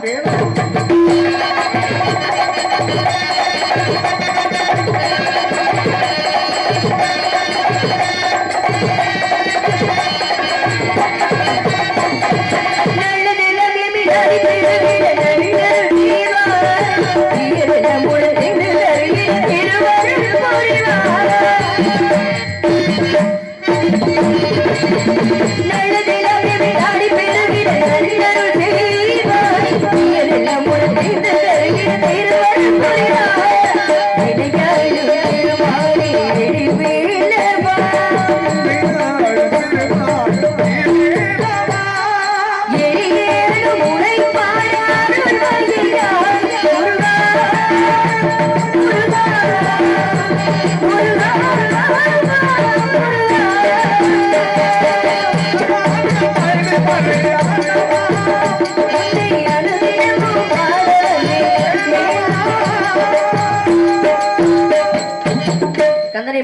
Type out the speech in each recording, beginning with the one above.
sabendo.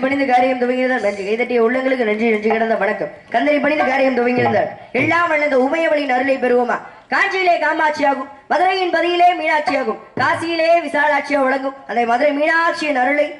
பணிந்து காரியம் துவங்கியிருந்தால் நன்றி. உள்ளங்களுக்கு நன்றி நன்றி கிடந்த கந்தனை பணிந்து காரியம் துவங்கியிருந்தாள் எல்லாம் வளர்ந்த உமையவளின் அருளை பெறுவோமா? காஞ்சியிலே காமாட்சியாகும். மதுரையின் பதியிலே மீனாட்சியாகும். காசியிலே விசாலாட்சியாக வழங்கும். அதை மதுரை மீனாட்சியின் அருளை